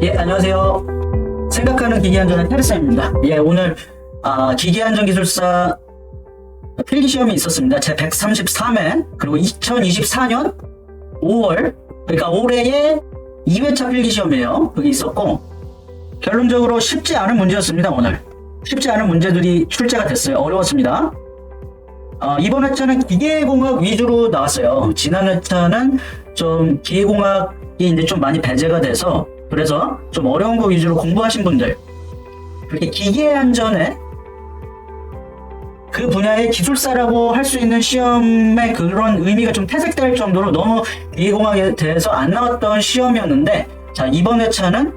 예, 안녕하세요. 생각하는 기계안전의 테르사입니다. 예, 오늘 아, 기계안전 기술사 필기 시험이 있었습니다. 제 133회 그리고 2024년 5월 그러니까 올해의 2회차 필기 시험이에요. 그게 있었고 결론적으로 쉽지 않은 문제였습니다. 오늘 쉽지 않은 문제들이 출제가 됐어요. 어려웠습니다. 어, 이번 회차는 기계공학 위주로 나왔어요. 지난 회차는 좀 기계공학이 이제 좀 많이 배제가 돼서 그래서 좀 어려운 거 위주로 공부하신 분들 그렇게 기계 안전에 그 분야의 기술사라고 할 수 있는 시험의 그런 의미가 좀 퇴색될 정도로 너무 기계공학에 대해서 안 나왔던 시험이었는데 자 이번 회차는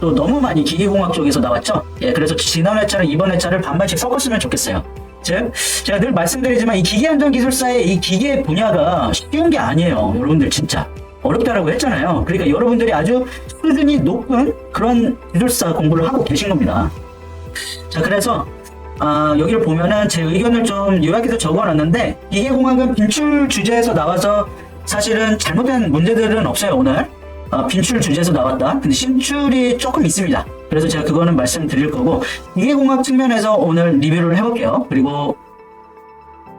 또 너무 많이 기계공학 쪽에서 나왔죠. 예, 그래서 지난 회차랑 이번 회차를 반반씩 섞었으면 좋겠어요. 즉, 제가 늘 말씀드리지만 이 기계안전기술사의 이 기계 분야가 쉬운 게 아니에요. 여러분들 진짜. 어렵다라고 했잖아요. 그러니까 여러분들이 아주 수준이 높은 그런 기술사 공부를 하고 계신 겁니다. 자, 그래서 아, 여기를 보면은 제 의견을 좀 요약해서 적어놨는데 기계공학은 빈출 주제에서 나와서 사실은 잘못된 문제들은 없어요 오늘 어, 빈출 주제에서 나왔다 근데 신출이 조금 있습니다 그래서 제가 그거는 말씀드릴 거고 기계공학 측면에서 오늘 리뷰를 해볼게요 그리고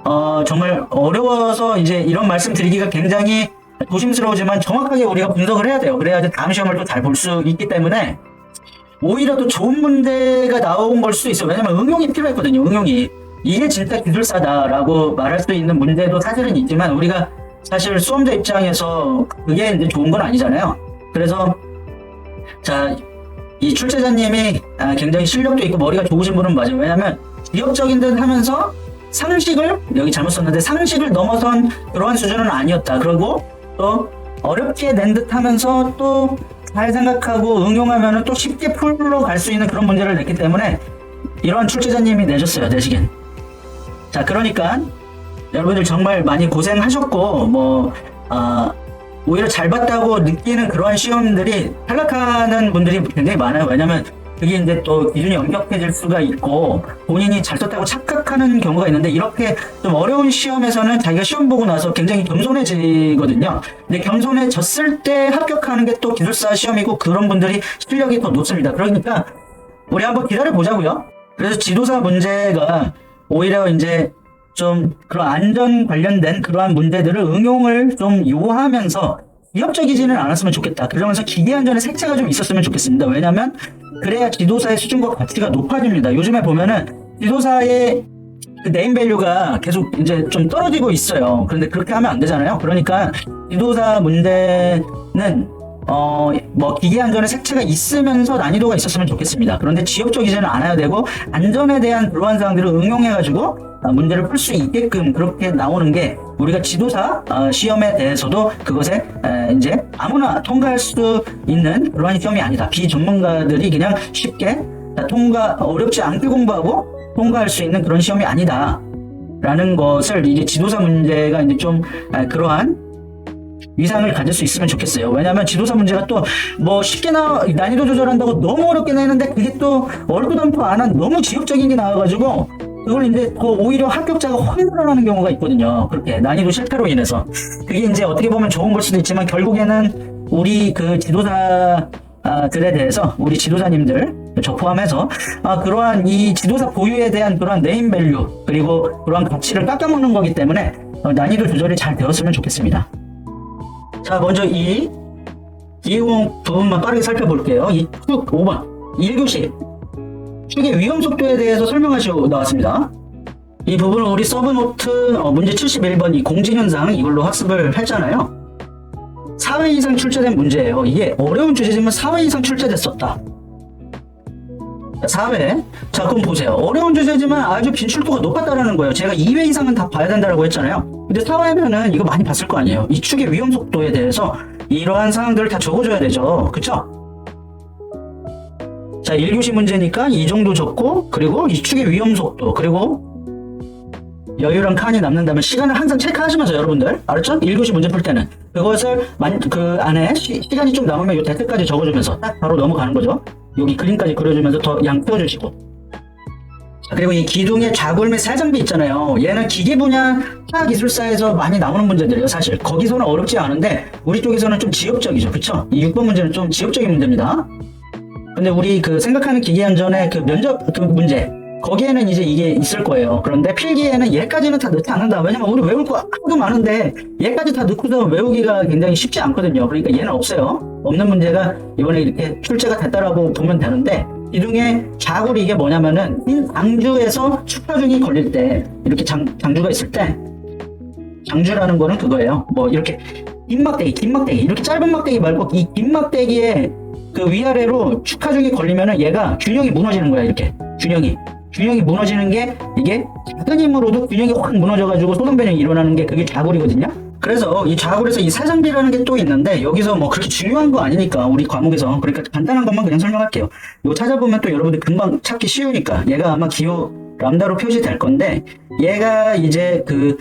어, 정말 어려워서 이제 이런 말씀 드리기가 굉장히 조심스러우지만 정확하게 우리가 분석을 해야 돼요 그래야지 다음 시험을 또 잘 볼 수 있기 때문에 오히려 더 좋은 문제가 나온 걸 수도 있어요. 왜냐면 응용이 필요했거든요. 응용이. 이게 진짜 기술사다라고 말할 수 있는 문제도 사실은 있지만 우리가 사실 수험자 입장에서 그게 이제 좋은 건 아니잖아요. 그래서 자, 이 출제자님이 아, 굉장히 실력도 있고 머리가 좋으신 분은 맞아요. 왜냐면 기업적인 듯 하면서 상식을 여기 잘못 썼는데 상식을 넘어선 그러한 수준은 아니었다. 그리고 또 어렵게 낸 듯 하면서 또 잘 생각하고 응용하면 또 쉽게 풀로 갈 수 있는 그런 문제를 냈기 때문에 이러한 출제자님이 내줬어요, 내시긴. 자, 그러니까 여러분들 정말 많이 고생하셨고, 뭐, 아, 오히려 잘 봤다고 느끼는 그러한 시험들이 탈락하는 분들이 굉장히 많아요. 왜냐면 그게 이제 또 기준이 엄격해질 수가 있고 본인이 잘 썼다고 착각하는 경우가 있는데 이렇게 좀 어려운 시험에서는 자기가 시험 보고 나서 굉장히 겸손해지거든요. 근데 겸손해졌을 때 합격하는 게 또 기술사 시험이고 그런 분들이 실력이 더 높습니다. 그러니까 우리 한번 기다려 보자고요. 그래서 지도사 문제가 오히려 이제 좀 그런 안전 관련된 그러한 문제들을 응용을 좀 요하면서 위협적이지는 않았으면 좋겠다. 그러면서 기계 안전의 색채가 좀 있었으면 좋겠습니다. 왜냐하면 그래야 지도사의 수준과 가치가 높아집니다. 요즘에 보면은 지도사의 그 네임 밸류가 계속 이제 좀 떨어지고 있어요. 그런데 그렇게 하면 안 되잖아요. 그러니까 지도사 문제는 어, 뭐, 기계 안전의 색채가 있으면서 난이도가 있었으면 좋겠습니다. 그런데 지역적이지는 않아야 되고, 안전에 대한 그러한 사항들을 응용해가지고, 아, 문제를 풀 수 있게끔 그렇게 나오는 게, 우리가 지도사 어, 시험에 대해서도 그것에 에, 이제 아무나 통과할 수 있는 그러한 시험이 아니다. 비전문가들이 그냥 쉽게 다 통과, 어렵지 않게 공부하고 통과할 수 있는 그런 시험이 아니다. 라는 것을 이제 지도사 문제가 이제 좀 아, 그러한 위상을 가질 수 있으면 좋겠어요. 왜냐하면 지도사 문제가 또 뭐 쉽게 나 난이도 조절한다고 너무 어렵게 내는데 그게 또 얼토당토 안한 너무 지역적인 게 나와가지고 그걸 이제 그 오히려 합격자가 혼란하는 경우가 있거든요. 그렇게 난이도 실패로 인해서 그게 이제 어떻게 보면 좋은 걸 수도 있지만 결국에는 우리 그 지도자 들에 대해서 우리 지도자님들 저 포함해서 아, 그러한 이 지도사 보유에 대한 그러한 네임 밸류 그리고 그러한 가치를 깎아먹는 거기 때문에 어, 난이도 조절이 잘 되었으면 좋겠습니다. 자, 먼저 이 이용 부분만 빠르게 살펴볼게요. 이축 5번 1교시 축의 위험 속도에 대해서 설명하시고 나왔습니다. 이 부분을 우리 서브노트 어, 문제 71번 이 공진현상 이걸로 학습을 했잖아요. 4회 이상 출제된 문제예요. 이게 어려운 주제지만 4회 이상 출제됐었다. 4회. 자, 그럼 보세요. 어려운 주제지만 아주 빈출도가 높았다라는 거예요. 제가 2회 이상은 다 봐야 된다라고 했잖아요. 근데 4회면은 이거 많이 봤을 거 아니에요. 이 축의 위험 속도에 대해서 이러한 사항들을 다 적어줘야 되죠. 그쵸? 자, 1교시 문제니까 이 정도 적고, 그리고 이 축의 위험 속도, 그리고 여유랑 칸이 남는다면 시간을 항상 체크하시면서 여러분들 알았죠? 1교시 문제 풀 때는 그것을 만, 그 안에 시, 간이좀 남으면 이 데트까지 적어주면서 딱 바로 넘어가는 거죠. 여기 그림까지 그려주면서 더 양 펴주시고 그리고 이 기둥의 좌굴 및 사장비 있잖아요. 얘는 기계 분야 타 기술사에서 많이 나오는 문제들이에요. 사실 거기서는 어렵지 않은데 우리 쪽에서는 좀 지역적이죠. 그쵸? 이 6번 문제는 좀 지역적인 문제입니다. 근데 우리 그 생각하는 기계 안전의 그 면접 그 문제 거기에는 이제 이게 있을 거예요. 그런데 필기에는 얘까지는 다 넣지 않는다. 왜냐면 우리 외울 거 하도 많은데 얘까지 다 넣고서 외우기가 굉장히 쉽지 않거든요. 그러니까 얘는 없어요. 없는 문제가 이번에 이렇게 출제가 됐다라고 보면 되는데 기둥의 좌굴이 이게 뭐냐면은 흰 장주에서 축파중이 걸릴 때 이렇게 장, 장주가 있을 때 장주라는 거는 그거예요. 뭐 이렇게 긴 막대기, 긴 막대기 이렇게 짧은 막대기 말고 이 긴 막대기에 그 위아래로 축하중이 걸리면은 얘가 균형이 무너지는 거야 이렇게 균형이 균형이 무너지는 게 이게 작은 힘으로도 균형이 확 무너져가지고 소동 변형이 일어나는 게 그게 좌굴이거든요. 그래서 이 좌굴에서 이 사장비라는 게 또 있는데 여기서 뭐 그렇게 중요한 거 아니니까 우리 과목에서 그러니까 간단한 것만 그냥 설명할게요. 이거 찾아보면 또 여러분들 금방 찾기 쉬우니까 얘가 아마 기호 람다로 표시될 건데 얘가 이제 그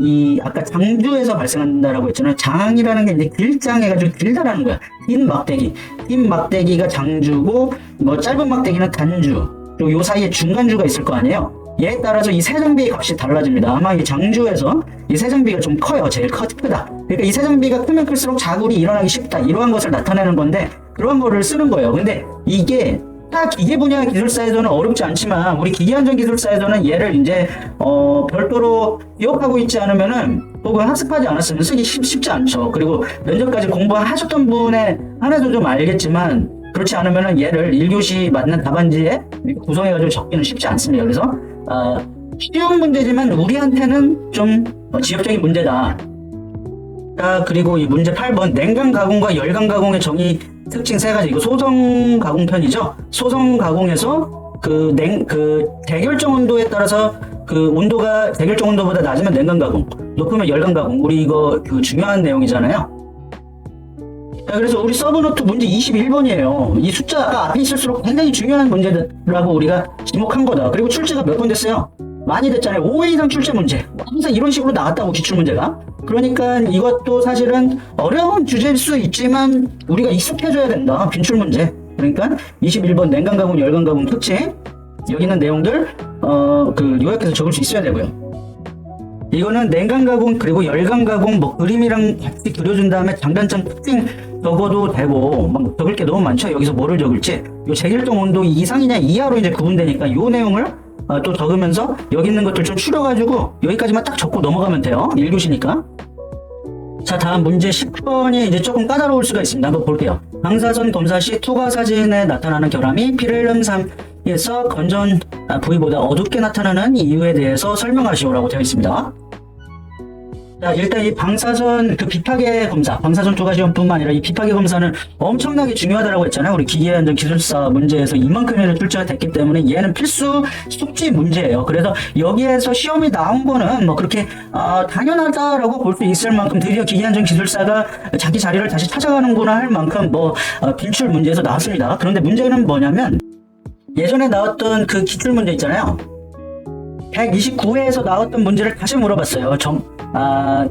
이 아까 장주에서 발생한다라고 했잖아요. 장이라는 게 이제 길장 해가지고 길다라는 거야. 긴 막대기, 긴 막대기가 장주고 뭐 짧은 막대기는 단주. 그리고 요 사이에 중간주가 있을 거 아니에요. 얘에 따라서 이 세장비의 값이 달라집니다. 아마 이 장주에서 이 세장비가 좀 커요. 제일 커, 크다. 그러니까 이 세장비가 크면 클수록 자굴이 일어나기 쉽다. 이러한 것을 나타내는 건데 그런 거를 쓰는 거예요. 근데 이게 타 기계 분야 기술사에서는 어렵지 않지만 우리 기계 안전 기술사에서는 얘를 이제 어 별도로 기억하고 있지 않으면은 혹은 학습하지 않았으면 쓰기 쉽, 쉽지 않죠. 그리고 면접까지 공부하셨던 분의 하나도 좀 알겠지만 그렇지 않으면은 얘를 1교시 맞는 답안지에 구성해가지고 적기는 쉽지 않습니다. 그래서 어, 쉬운 문제지만 우리한테는 좀 어, 지역적인 문제다. 자, 그리고 이 문제 8번 냉각 가공과 열감 가공의 정의 특징 세 가지. 이거 소성 가공 편이죠. 소성 가공에서 그 냉 그 대결정 온도에 따라서 그 온도가 대결정 온도보다 낮으면 냉각 가공, 높으면 열감 가공. 우리 이거 그 중요한 내용이잖아요. 자, 그래서 우리 서브노트 문제 21번이에요. 이 숫자가 앞에 있을수록 굉장히 중요한 문제라고 우리가 지목한 거다. 그리고 출제가 몇 번 됐어요? 많이 됐잖아요. 5회 이상 출제 문제. 항상 이런 식으로 나왔다고 기출 문제가. 그러니까 이것도 사실은 어려운 주제일 수 있지만 우리가 익숙해져야 된다. 빈출 문제. 그러니까 21번 냉각 가공, 열감 가공 특징. 여기 있는 내용들 어 그 요약해서 적을 수 있어야 되고요. 이거는 냉각 가공 그리고 열감 가공 뭐 그림이랑 같이 그려준 다음에 장단점 특징 적어도 되고 막 적을 게 너무 많죠. 여기서 뭐를 적을지 요 제결정 온도 이상이냐 이하로 이제 구분되니까 요 내용을 어, 또 적으면서 여기 있는 것들 좀 추려가지고 여기까지만 딱 적고 넘어가면 돼요. 1교시니까. 자 다음 문제 10번이 이제 조금 까다로울 수가 있습니다. 한번 볼게요. 방사선 검사 시 투과 사진에 나타나는 결함이 피렐름삼에서 건전 아, 부위보다 어둡게 나타나는 이유에 대해서 설명하시오라고 되어 있습니다. 자, 일단 이 방사선 그 비파계 검사, 방사선 투과 시험뿐만 아니라 이 비파계 검사는 엄청나게 중요하다고 했잖아요. 우리 기계안전 기술사 문제에서 이만큼이나 출제가 됐기 때문에 얘는 필수 숙지 문제예요. 그래서 여기에서 시험이 나온 거는 뭐 그렇게 아, 당연하다라고 볼 수 있을 만큼 드디어 기계안전 기술사가 자기 자리를 다시 찾아가는구나 할 만큼 뭐 어, 빈출 문제에서 나왔습니다. 그런데 문제는 뭐냐면 예전에 나왔던 그 기출 문제 있잖아요. 129회에서 나왔던 문제를 다시 물어봤어요. 정, 아,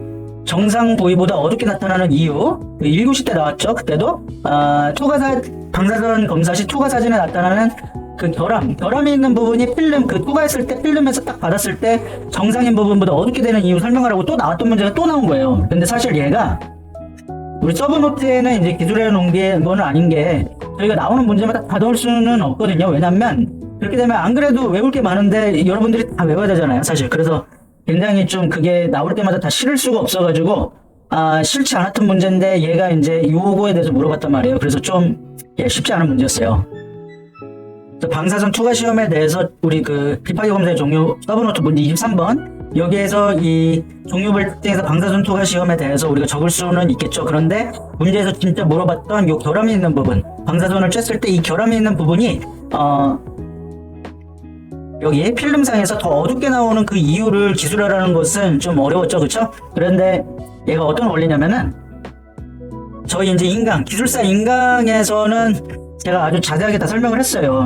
정상 부위보다 어둡게 나타나는 이유. 그 1교시 때 나왔죠. 그때도. 아, 투과사, 방사선 검사 시 투과 사진에 나타나는 그 결함. 결함이 있는 부분이 필름, 그 투과했을 때 필름에서 딱 받았을 때 정상인 부분보다 어둡게 되는 이유 설명하라고 또 나왔던 문제가 또 나온 거예요. 근데 사실 얘가 우리 서브노트에는 이제 기술해 놓은 게 그거는 아닌 게 저희가 나오는 문제마다 다 넣을 수는 없거든요. 왜냐면 그렇게 되면 안 그래도 외울 게 많은데 여러분들이 다 외워야 되잖아요. 사실 그래서 굉장히 좀 그게 나올 때마다 다 실을 수가 없어가지고 아 싫지 않았던 문제인데 얘가 이제 요거에 대해서 물어봤단 말이에요. 그래서 좀 예, 쉽지 않은 문제였어요. 방사선 투과 시험에 대해서 우리 그 비파기 검사의 종류 서브노트 문제 23번 여기에서 이 종류별 특징에서 방사선 투과 시험에 대해서 우리가 적을 수는 있겠죠. 그런데 문제에서 진짜 물어봤던 요 결함이 있는 부분 방사선을 쬐을 때 이 결함이 있는 부분이 어 여기 필름상에서 더 어둡게 나오는 그 이유를 기술하라는 것은 좀 어려웠죠, 그렇죠? 그런데 얘가 어떤 원리냐면은 저희 이제 인강 기술사 인강에서는 제가 아주 자세하게 다 설명을 했어요.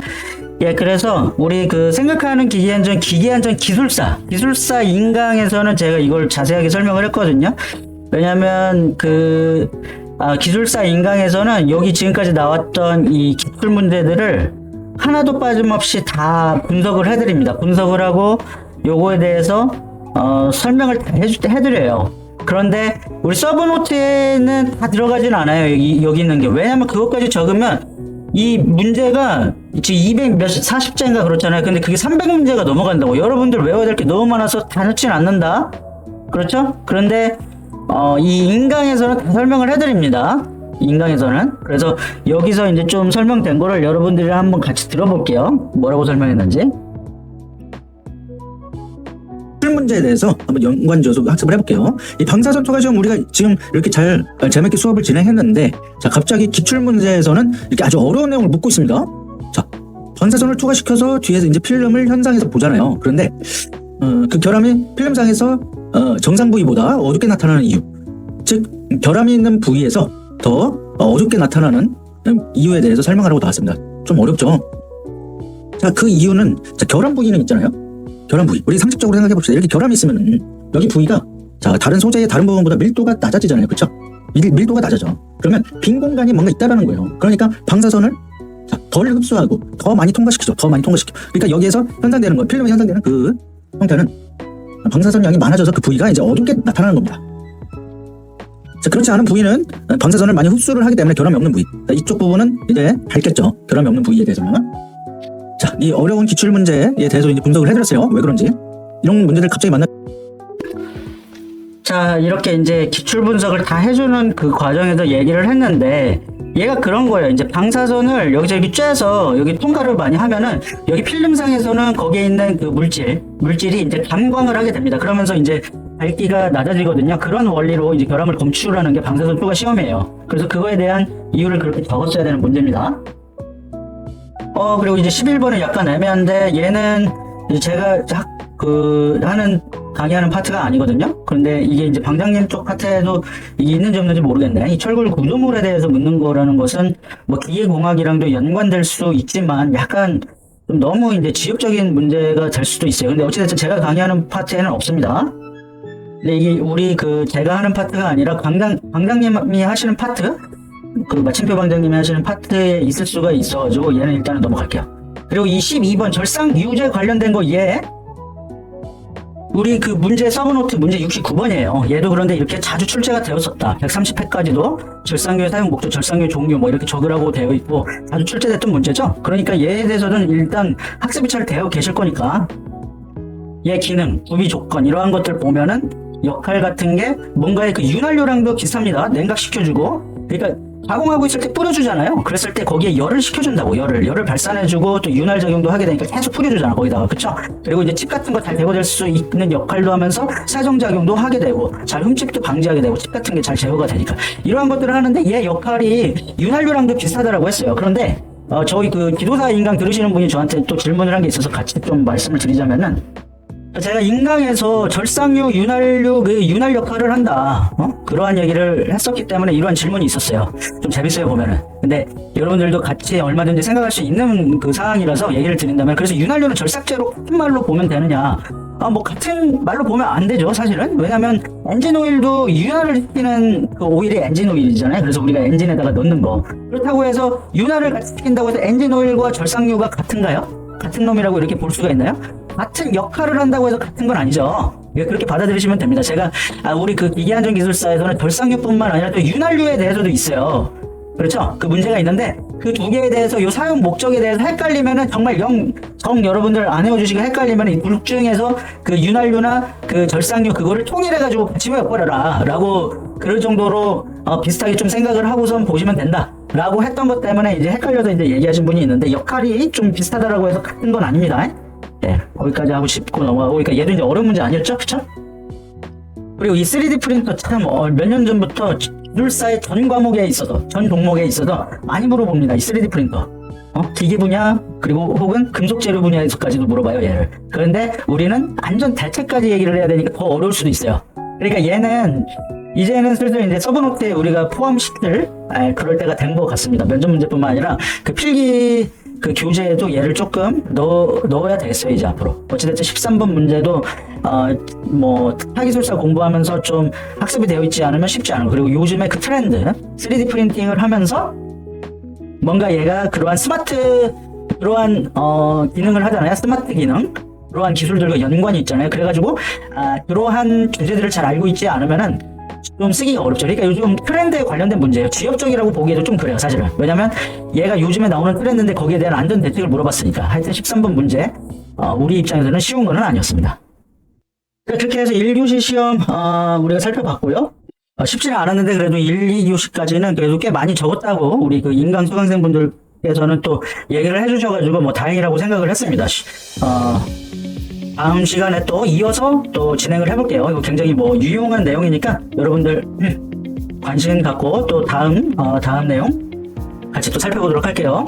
예, 그래서 우리 그 생각하는 기계안전 기계안전 기술사 기술사 인강에서는 제가 이걸 자세하게 설명을 했거든요. 왜냐하면 그 아, 기술사 인강에서는 여기 지금까지 나왔던 이 기출 문제들을 하나도 빠짐없이 다 분석을 해드립니다. 분석을 하고 요거에 대해서 어, 설명을 다 해주, 해드려요. 그런데 우리 서브노트에는 다 들어가진 않아요. 여기, 여기 있는 게. 왜냐면 그것까지 적으면 이 문제가 지금 200 몇, 40자인가 그렇잖아요. 근데 그게 300문제가 넘어간다고. 여러분들 외워야 될 게 너무 많아서 다 넣진 않는다. 그렇죠? 그런데 어, 이 인강에서는 다 설명을 해드립니다. 인강에서는. 그래서 여기서 이제 좀 설명된 거를 여러분들이랑 한번 같이 들어볼게요. 뭐라고 설명했는지. 술 문제에 대해서 한번 연관져서 학습을 해볼게요. 이 방사선 투과 시험 우리가 지금 이렇게 잘 어, 재밌게 수업을 진행했는데 자 갑자기 기출 문제에서는 이렇게 아주 어려운 내용을 묻고 있습니다. 자 방사선을 투과시켜서 뒤에서 이제 필름을 현상에서 보잖아요. 그런데 어, 그 결함이 필름상에서 어, 정상 부위보다 어둡게 나타나는 이유, 즉 결함이 있는 부위에서 더 어, 어둡게 나타나는 음, 이유에 대해서 설명하라고 나왔습니다. 좀 어렵죠. 자 그 이유는 자 결함 부위는 있잖아요. 결함 부위. 우리 상식적으로 생각해 봅시다. 이렇게 결함이 있으면은 여기 부위가 자 다른 소재의 다른 부분보다 밀도가 낮아지잖아요. 그렇죠? 밀, 밀도가 낮아져. 그러면 빈 공간이 뭔가 있다라는 거예요. 그러니까 방사선을 자, 덜 흡수하고 더 많이 통과시키죠. 더 많이 통과시켜. 그러니까 여기에서 현상되는 거, 필름에 현상되는 그 형태는 방사선 양이 많아져서 그 부위가 이제 어둡게 나타나는 겁니다. 자, 그렇지 않은 부위는 방사선을 많이 흡수를 하기 때문에 결함이 없는 부위. 자, 이쪽 부분은 이제 밝겠죠. 결함이 없는 부위에 대해서는. 자, 이 어려운 기출 문제에 대해서 이제 분석을 해드렸어요. 왜 그런지. 이런 문제들 갑자기 만나 자, 이렇게 이제 기출 분석을 다 해주는 그 과정에서 얘기를 했는데, 얘가 그런 거예요. 이제 방사선을 여기저기 쬐서 여기 통과를 많이 하면은 여기 필름상에서는 거기에 있는 그 물질, 물질이 이제 감광을 하게 됩니다. 그러면서 이제 밝기가 낮아지거든요. 그런 원리로 이제 결함을 검출하는 게 방사선 투과 시험이에요. 그래서 그거에 대한 이유를 그렇게 적었어야 되는 문제입니다. 어, 그리고 이제 11번은 약간 애매한데 얘는 제가 학, 그, 하는, 강의하는 파트가 아니거든요? 그런데 이게 이제 방장님 쪽 파트에도 있는지 없는지 모르겠네. 이 철골 구조물에 대해서 묻는 거라는 것은 뭐 기계공학이랑도 연관될 수 있지만 약간 좀 너무 이제 지역적인 문제가 될 수도 있어요. 근데 어찌됐든 제가 강의하는 파트에는 없습니다. 근데 이게 우리 그 제가 하는 파트가 아니라 강당, 방장님이 하시는 파트? 그 마침표 방장님이 하시는 파트에 있을 수가 있어가지고 얘는 일단은 넘어갈게요. 그리고 이 12번 절상 유제 관련된 거 얘. 우리 그 문제 서브노트 문제 69번이에요. 얘도 그런데 이렇게 자주 출제가 되었었다. 130회까지도 절상교의 사용 목적, 절상교의 종류 뭐 이렇게 적으라고 되어 있고 자주 출제됐던 문제죠. 그러니까 얘에 대해서는 일단 학습이 잘 되어 계실 거니까 얘 기능, 구비 조건 이러한 것들 보면은 역할 같은 게 뭔가의 그 윤활유랑도 비슷합니다. 냉각시켜주고 그러니까 가공하고 있을 때 뿌려주잖아요. 그랬을 때 거기에 열을 식혀준다고 열을 열을 발산해주고 또 윤활 작용도 하게 되니까 계속 뿌려주잖아 거기다가 그쵸? 그리고 이제 칩 같은 거 잘 제거될 수 있는 역할도 하면서 세정 작용도 하게 되고 잘 흠집도 방지하게 되고 칩 같은 게 잘 제거가 되니까 이러한 것들을 하는데 얘 역할이 윤활유랑도 비슷하다라고 했어요. 그런데 어, 저희 그 기도사 인강 들으시는 분이 저한테 또 질문을 한 게 있어서 같이 좀 말씀을 드리자면은 제가 인강에서 절상유, 윤활유, 그 윤활 역할을 한다. 어? 그러한 얘기를 했었기 때문에 이러한 질문이 있었어요. 좀 재밌어요 보면은. 근데 여러분들도 같이 얼마든지 생각할 수 있는 그 상황이라서 얘기를 드린다면 그래서 윤활유는 절삭제로 같은 말로 보면 되느냐? 아, 뭐 같은 말로 보면 안 되죠, 사실은. 왜냐면 엔진 오일도 윤활을 시키는 그 오일이 엔진 오일이잖아요. 그래서 우리가 엔진에다가 넣는 거. 그렇다고 해서 윤활을 같이 시킨다고 해서 엔진 오일과 절삭유가 같은가요? 같은 놈이라고 이렇게 볼 수가 있나요? 같은 역할을 한다고 해서 같은 건 아니죠. 예, 그렇게 받아들이시면 됩니다. 제가 아, 우리 그 기계안전 기술사에서는 절상유뿐만 아니라 또 윤활유에 대해서도 있어요. 그렇죠? 그 문제가 있는데 그 두 개에 대해서 요 사용 목적에 대해서 헷갈리면은 정말 영, 정 여러분들 안 외워주시고 헷갈리면 이둘 중에서 그 윤활유나 그 절상유 그거를 통일해가지고 같이 외워버려라 라고 그럴 정도로 어, 비슷하게 좀 생각을 하고선 보시면 된다 라고 했던 것 때문에 이제 헷갈려서 이제 얘기하신 분이 있는데 역할이 좀 비슷하다라고 해서 같은 건 아닙니다. 예, 거기까지 하고 싶고 넘어가고 그러니까 얘도 이제 어려운 문제 아니었죠? 그쵸? 그리고 이 3D 프린터 참 어, 몇년 전부터 기술사의 전 과목에 있어서 전 종목에 있어서 많이 물어봅니다. 이 3D 프린터. 어? 기계 분야 그리고 혹은 금속 재료 분야에서까지도 물어봐요 얘를. 그런데 우리는 안전 대책까지 얘기를 해야 되니까 더 어려울 수도 있어요. 그러니까 얘는 이제는 슬슬 이제 서브노트에 우리가 포함시킬 아, 그럴 때가 된 것 같습니다. 면접 문제뿐만 아니라 그 필기 그 교재에도 얘를 조금 넣어, 넣어야 되겠어요 이제 앞으로 어찌됐든 13번 문제도 어뭐 타기술사 공부하면서 좀 학습이 되어 있지 않으면 쉽지 않아요 그리고 요즘에 그 트렌드 3D 프린팅을 하면서 뭔가 얘가 그러한 스마트 그러한 어, 기능을 하잖아요. 스마트 기능. 그러한 기술들과 연관이 있잖아요. 그래가지고 아, 그러한 주제들을 잘 알고 있지 않으면은 좀 쓰기가 어렵죠. 그러니까 요즘 트렌드에 관련된 문제예요. 지역적이라고 보기에도 좀 그래요, 사실은. 왜냐면 얘가 요즘에 나오는 트렌드인데 거기에 대한 안전 대책을 물어봤으니까. 하여튼 13번 문제, 어, 우리 입장에서는 쉬운 거는 아니었습니다. 자, 그렇게 해서 1교시 시험 어, 우리가 살펴봤고요. 어, 쉽지는 않았는데 그래도 1, 2교시까지는 그래도 꽤 많이 적었다고 우리 그 인강 수강생분들께서는 또 얘기를 해주셔가지고 뭐 다행이라고 생각을 했습니다. 시- 어, 다음 시간에 또 이어서 또 진행을 해볼게요. 이거 굉장히 뭐 유용한 내용이니까 여러분들 음, 관심 갖고 또 다음 어, 다음 내용 같이 또 살펴보도록 할게요.